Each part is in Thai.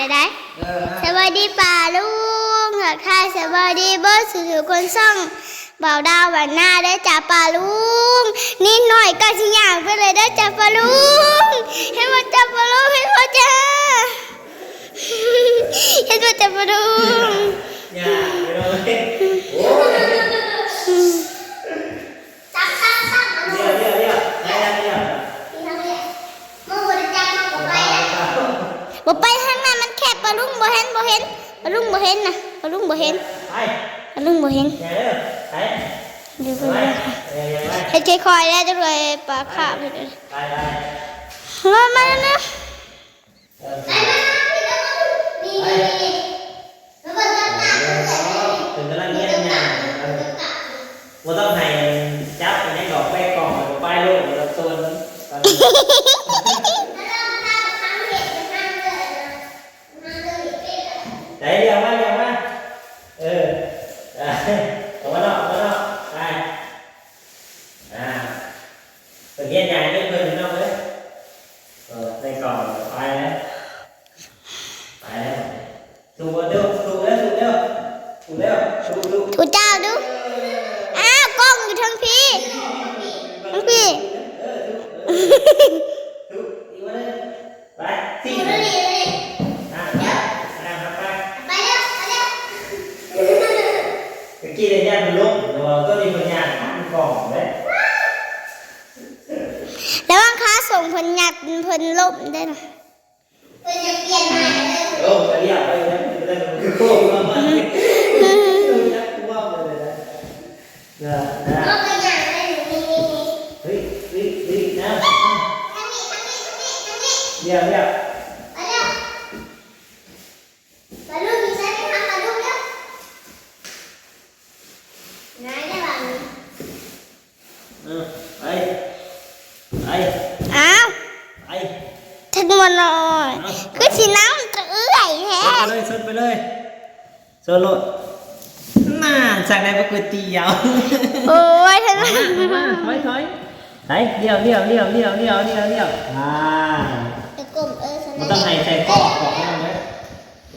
เลยได้เออสวัสดีป่าลุงหักทายสวัสดีเบิร์ดสุดๆคนซ่องเบาดาวหวานหน้าได้จ่าป่าลุงนิดหน่อยก็ชิอย่างไปเลยได้จ่าป่าลุงเห็นว่าจ่าป่าลุงเห็นว่าจ้าเห็นว่าจ่าป่าลุงอย่าเดี๋ยวเราเล่นโอ้ยจับ จับจับเดี๋ยวเดี๋ยวเดี๋ยวได้ได้เดี๋ยวเมื่อวันจันทร์มาไปนะบ่ไปทางนั้นมันแคบป่าลุงบ่เห็นบ่เห็นป่าลุงบ่เห็นนะป่าลุงบ่เห็นไปป่าลุงบ่เห็นอย่าเด้อไปเดี๋ยวไปไปเดี๋ยวอย่าไปให้ใจคอยแล้วจะรวยปลาขาบไปเลยไปไปมามาแล้วนะเออไปถึงกำลังเงี้ยงานว่าต้องให้จับในดอกแป้งกล่องไปโลกเราโซน ตอนนี้ไหนเดี๋ยวมาเดี๋ยวมาเออได้เอามาเนาะเอามาเนาะไปอ่าเป็นเงี้ยงานเพื่อนเพื่อนเนาะเลยเออในกล่องไปแล้วไปแล้วถูกเร็วถูกเร็วถูกเร็วถูกเร็วถูกถูก ถูเจ้าดู อ้าวกล้องอยู่ทางพี่ทางพี่ ถูกอีกวันนึงไปสี่อะอะครับไปเมื่อกี้เนี่ยย่าน มันลงแต่ว่าก็มีปัญญาทำกล่องเลยแล้วว่างค้าส่งเพนหยัดเพนลบได้ไหรอโอ้ไปเรียกไปแล้วจะได้มันโค้งมาใหม่ยักว่าเลยนะนะนะเฮ้ยเฮ้ยเฮ้ยนะเรียกเรียก เออไปไป อ้าว ไป ถึงวันหน่อยคือสีน้ำจะเอื้อยแท้ ไปเลยชนไปเลย ชนรถน่าสั่งได้ปกติยาวโอ้ยถึงถอยถอยถอยเลี้ยวเลี้ยวเลี้ยวเลี้ยวเลี้ยวเลี้ยวเลี้ยวอ่าจะกลมเออสมันนั่ต้องให้ใส่ข้อของมันไว้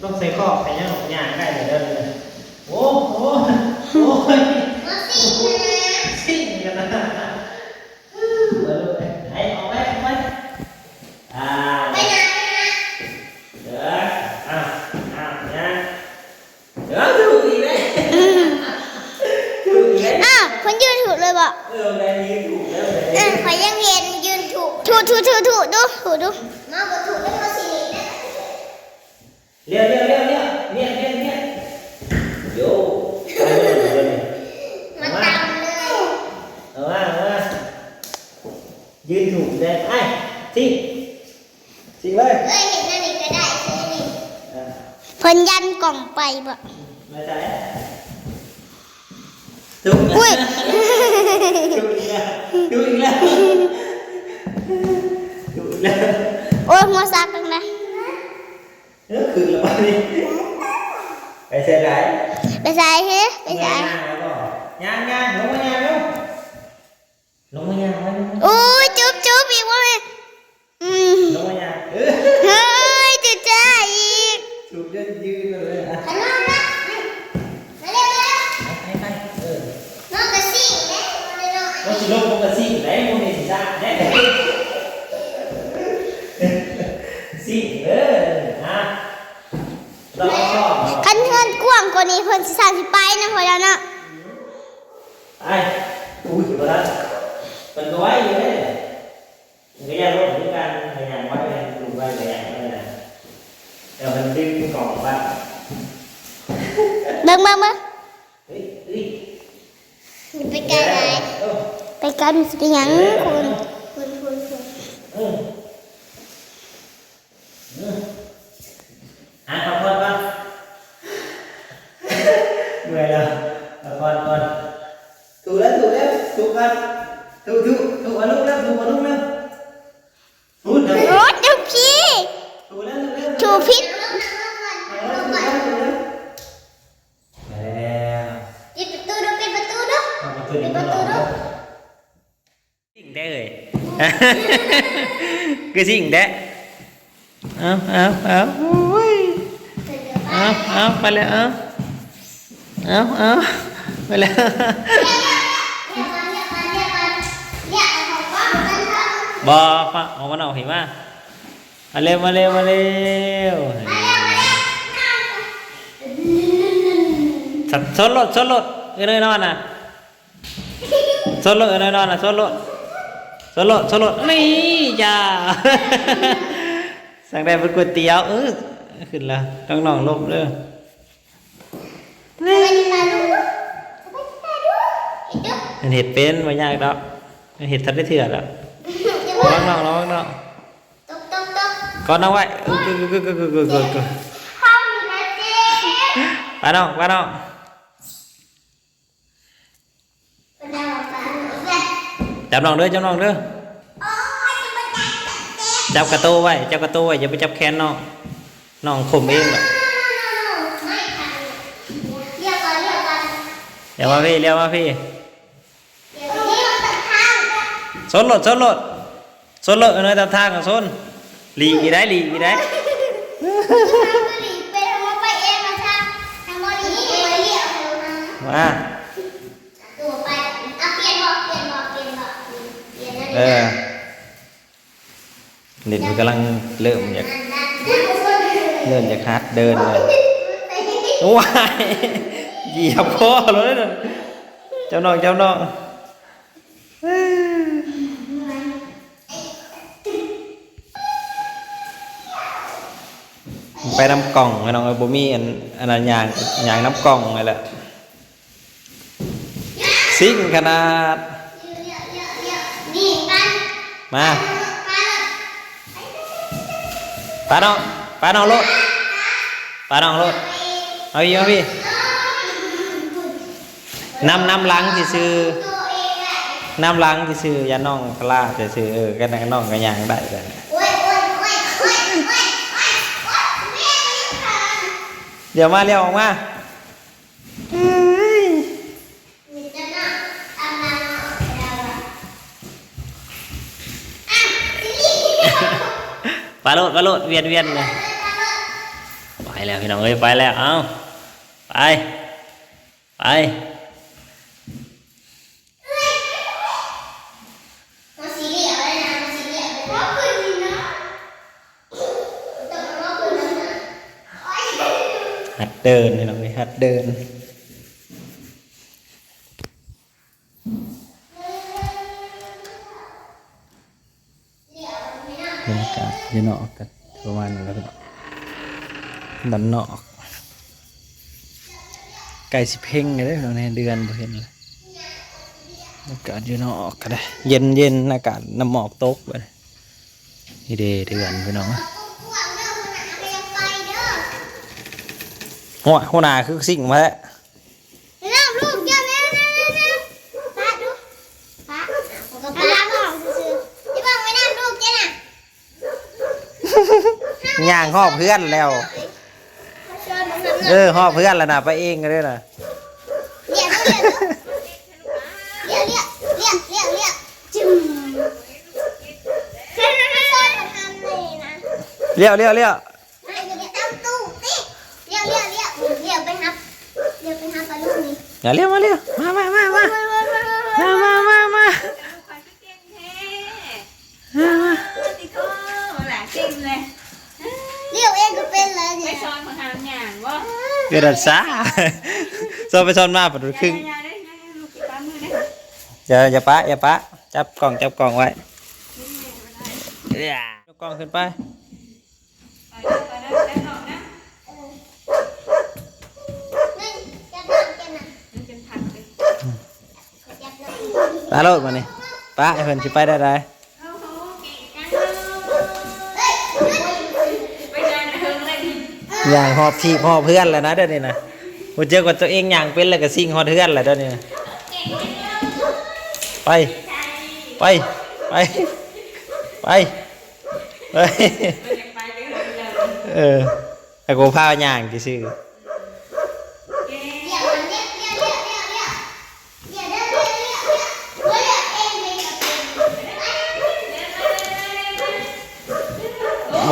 ต้องใส่ข้อใส่ยังหนกยางได้เลยเด้อโอ้โหโอ้ยสิ่งกันนะเออไอ้ออกไปออกไปอ่า ไปไหน เดี๋ยวอะอะนะเดี๋ยวถูกอีกเลยถูกอีกเลย อ้าวคนยืนถูกเลยบ่ เออได้นี้ถูกแล้ว เออขอยังเห็นยืนถูกถูกถูกถูกถูกดูถูกดูมาบ่ถูกแล้วก็สินะ เรียวเรียวเรียวเรียวเรียวเรียวเรียวโย่ไปเลยไปเลยมาตามเลยเอาว่าเอาว่ายืนถูกเลยไอ้สิสิเลยเอ้ยเห็นอันนี้ก็ได้ซื้อนี่อะเพิ่นยันกล่องไปบ่มาใส่ถูกอุ้ยถูกอีกแล้วถูกอีกแล้ว ถูกอีกแล้วโอ้ยหัวซักจังนะเออคือละวันนี้ไปเสียดายไปใส่เฮ้ สิสร้างสิไปนะพอแล้วเนาะไอ้อุ้ยมาแล้วเป็นตัวไว้อยู่เลยนี่ยังรถถึงการ ได้เลยคือสิ่งได้เอาเอาเอาเอาเอาไปแล้วเอาเอาเอาไปแล้วบอฟังของมันออกเห็นว่ามาเร็วมาเร็วมาเร็วสดสดลดสดลดเอ้ยน้อยนอนนะสดลดเอ้ยน้อยนนนะสดลด ชนรถชนรถนี่จ้าสั่งได้เป็นก๋วยเตี๋ยวเออขึ้นแล้วต้องนองลมเด้อไปที่ตาดูไปที่ตาดูเห็นดูมันเห็ดเป็นไม่ยากดอกมันเห็ดทัดได้เถื่อนแล้วเดี๋ยวน้องน้องน้องน้องตกตกตกก่อนน้องไว้เออกูกูกูกูกูกูกูเข้าอยู่นะเจ๊ไปน้องไปน้อง จับน้องเด้อจับน้องเด้อจับกระโตไว้จับกระโตไว้อย่าไปจับแขนน้องน้องข่มเองหรอกเดี๋ยวมาพี่เดี๋ยวมาพี่ซนหลดซนหลดซนหลดเนยตามทางกับซนหลีกีได้หลีกีได้มา เด่นนะเออเด็กมันกำลังเริ่มอยากเริ่มอยากฮัดเดินเลยว้ายเหยียบคอเลยนะเจ้าน้องเจ้าน้องไปน้ำกล่องไอ้น้องไอ้บ่มีอันอันนั้นยางยางน้ำกล่องไงแหละซิ่งขนาด มาปาน้องปาน้องรถปาน้องรถเอาอีกเอาพี่น้ำน้ำล้างที่ซื้อน้ำล้างที่ซื้อยาน้องกล้าจะซื้อเออกันน้องก็ยังได้แต่โอ้ยเดี๋ยวมาเรียวออกมา ไปโลดไปโลดเวียนเวียนเลยไปแล้วพี่น้องเอ้ยไปแล้วเอาไปไปหัดเดินพี่น้องเอ้ยหัดเดิน กาศยืนออกกันประมาณนี้แล้วพี่น้องดันนอกไก่สิเพ่งไงได้อพี่น้องในเดือนเห็นเลยอากาศยู่นอกก็ได้ เย็นเย็นอากาศน้ำหมอกตกไปนี่เดเดือนพี่น้องพวกเด้อมันหาไปยังไปเด้อหัวหัวหน้าคือสิ่งมาแล้ว ย่างหอบเพื่อนแล้ว เออหอบเพื่อนแล้วนะไปเองก็ได้นะเรียกเรียกเรียกเรียกเรียกจึมเรียกเรียกเรียกอย่าเรียกมาเรียกมามามามามามา ช้อนของทางอย่งว่าเกิดันซ่าซอไปซ้อนมาปะดุครึ่งอย่าอย่าปะอย่าปะจับกล่องจับกล่องไว้จับกล่องขึ้นไปไปลาโลดมานี่ปลไอ้เพิ่นสิไปได้ไร อย่างหอบทีหอบเพื่อนแล้วนะเดี๋ยวนี้นะมเจอกับตัวเองอย่างเป็นแล้วก็สิ่งหอบเพื่อนแล้วเดี๋ยวนี้นะไป ไป ไป ไป ไป เออไอ้กูพาอย่างกี่ซื่อ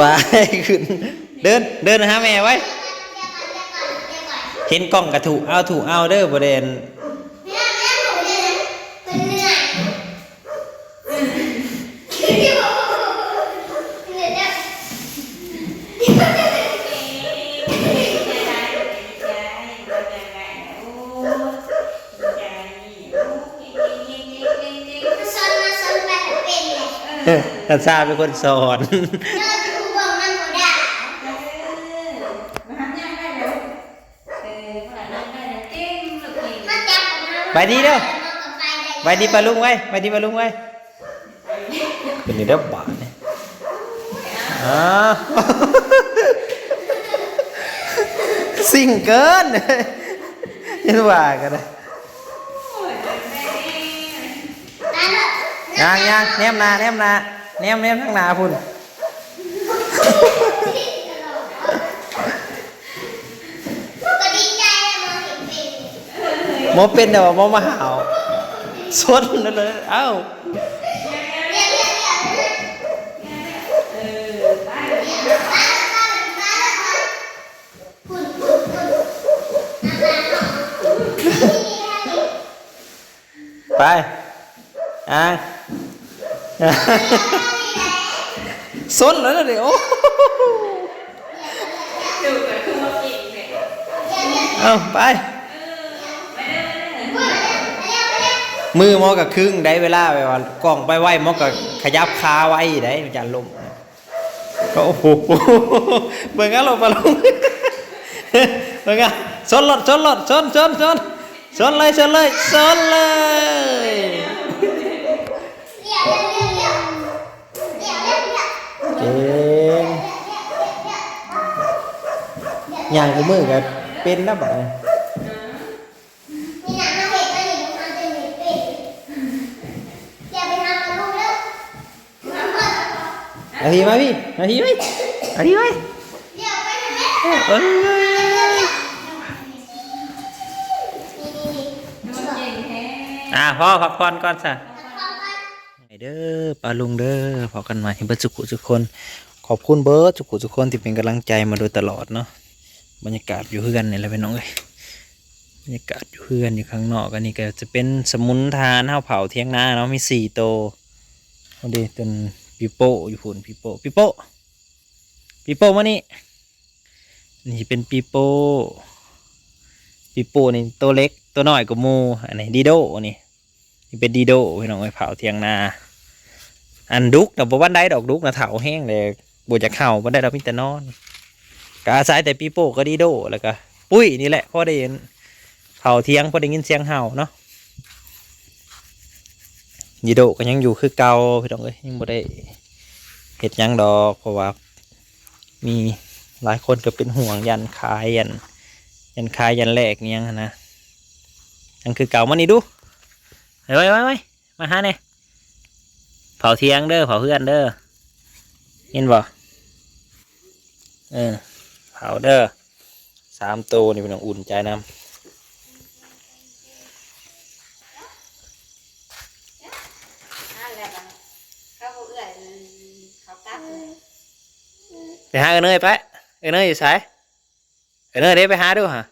ว้าขึ้น เดินเดินหาแม่ไว้ เห็นกล้องกระถูเอาถูเอาเด้อประเด็นเออซาเป็นคนสอน ไปดีเด้อไปดีปลาลุงไว้ไปดีปลาลุงไว้เป็นนี่เด้อบาทเนี่ยอ่าสิ่งเกินยังว่ากันเลยนั่นแหละยางยางแนมนาแนมนาแนมแนมทั้งนาพุ่น ก็ดีใจแล้วมองเห็นเป็น หมอเป็นแต่ว่าหมอมาหาวสนนั่นเลยเอ้าวมาแล้วมาพุ่นพุ่นพุ่นน้ำมันไปอ่าสนแล้วเดี๋ยวเอาไป มือหมอกับครึ่งได้เวลาไปว่ากล้องไปไหวหมอกับขยับขาไว้ได้มันจะลมก็โอ้โหเบิ่งงั้นลงไปลงเบิ่งอะชนรถชนรถชนชนชนชนเลยชนเลยชนเลยเรียกเรียกเรียกเรียกเรียกเรียกเรียกเก่งอย่างกูมือกับเป็นนะบ่ นี่นะมาเห็นก็หนีมาจะหนีเป็นอย่าไปทำมันลูกเด้อทำเพื่อน นาทีมาพี่นาทีไหมนาทีไหมเดี๋ยวไปทำไมเอ้ยอะพ่อพักผ่อนก่อนซะเด้อปลาลุงเด้อพอกันใหม่เบิร์ดสุขุทุกคน ขอบคุณเบิร์ดสุขุทุกคนที่เป็นกำลังใจมาโดยตลอดเนาะบรรยากาศอยู่เฮือนนี่แหละพี่น้องเอ้ยบรรยากาศอยู่เฮือนอยู่ข้างนอกอันนี้ก็จะเป็นสมุนทานข้าวเผาเที่ยงนาเนาะมีสี่โตวเอาดีจน ปีโป้อยู่พุ่นปีโป้ปีโป้ปีโป้มานี่นี่เป็นปีโป้ปีโป้นี่ตัวเล็กตัวน้อยกว่ามูอันนี้ดีโดนี่นี่เป็นดีโดพี่น้องเอ้เผาเทียงนา อันดุกแต่บ่วันใดดอกดุกนะเถาแห้งเลยบ่จะเข่าบ่ได้ดอกมีแต่นอนก็อาศัยแต่ปีโป้ก็ดีโดแล้วก็ปุ้ยนี่แหละพอได้ยินเผาเทียงพอได้ยินเสียงเห่าเนาะ ดีโดก็ยังอยู่คือเก่าพี่น้องเอ้ยยังบ่ได้เฮ็ดยังดอกเพราะว่า มีหลายคนก็เป็นห่วงยันขายยัน ยันขายยันแลกเนี่ยนะยังคือเก่ามานี่ดูเฮ้ยไว้ไว้ไว้มาหาเนี่ยเผาเทียงเด้อเผาเพื่อนเด้อเห็นบ่เออเผาเด้อสามตัวนี่เป็นของอุ่นใจน้นั่นแหละมัน เขาบ่เอื้อยเขาตัดไปหาเอเนยไปเอเนยอยู่ไสายเอเนยเด้ไปหาดูฮะ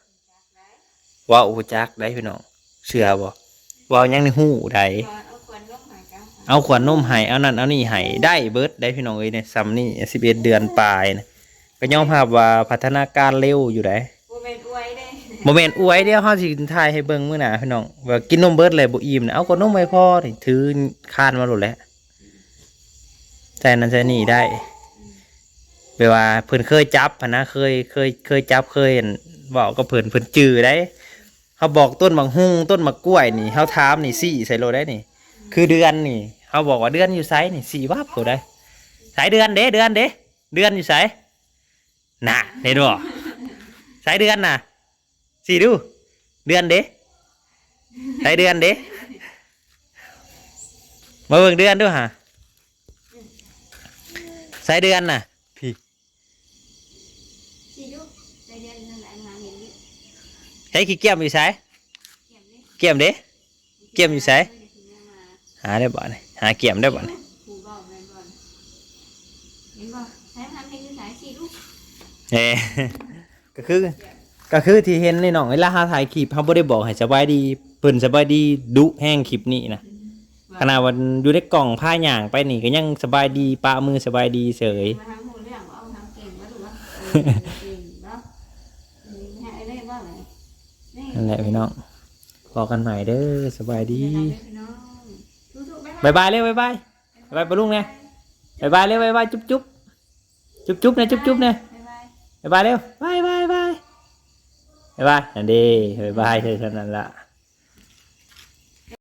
ว้าวจักได้พี่น้องเชื่อบ่ว้าวยังในหูได้เอาควายเจ้าเอาขวดนมให้เอานั่นเอานี่ให้ได้เบิดได้พี่น้องเอ้ยเนี่ยซ้ำนี่สิบเอ็ดเดือนปลายนะก็ย่อมรับว่าพัฒนาการเร็วอยู่ได้บ่แม่นอวยโมเมนต์อวยเดียวเฮาสิถ่ายให้เบิ่งมื้อหน้าพี่น้องว่ากินนมเบิดเลยบ่อิ่มนะเอาก็นมไม่พอถือคานมาโลดแล้ว ใจนั้นใจนี่ได้แปลว่าเพิ่นเคยจับนะเคยเคยเคยจับเคยเห็นบอกกับเพิ่นเพิ่นจื้อได้เขาบอกต้นมังหุงต้นมะกล้วยนี่เฮาถามนี่สี่ใส่โลได้นี่ คือเดือนนี่เขาบอกว่าเดือนอยู่ไสนี่สี่วับก็ได้สายเดือนเด้เดือนเด้เดือนอยู่ไสน่ะเห็นบ่สายเดือนน่ะสี่ดู เดือนเด้ใช้เดือนเด้มาเบิ่งเดือนด้วยฮะใช้เดือนน่ะ พี่ สิลูกใจเดือนนั่นแหละมาเห็นนี่ใช้ขี้เกียมอยู่ใช้เก็บนี่เกียมเด้เกี่ยมอยู่ไสเดี๋ยวถึงจะมาหาได้บ่นี่หาเกียมได้บ่นี่ผู้เว้าแม่นบ่เห็นบ่ใช้ทำให้คือสายสิลูกเอ้ก็คือก็คือที่เห็นในน้องเวลาเฮาถ่ายคลิปเฮาบ่ได้บอกให้สบายดีเพิ่นสบายดีดุแห้งคลิปนี้นะ ขณะวันอยู่ในกล่องผ้าหยางไปนี่ก็ยังสบายดีปะมือสบายดีเฉยมาทำหูเรื่องเอาทำเก่งมาดูว่าเก่งเนาะนี่ไอ้เล่ว่าไงนั่นแหละพี่น้องพอกันใหม่เด้อสบายดีบายบายเร็วบายบายบายบายปะลุงเนี่ยบายบายเร็วบายบายจุ๊บจุ๊บจุ๊บจุ๊บนะจุ๊บจุ๊บนะบายบายบายเร็วบายบายบายบายบายอันดีบายบายใช่ฉันนั่นละ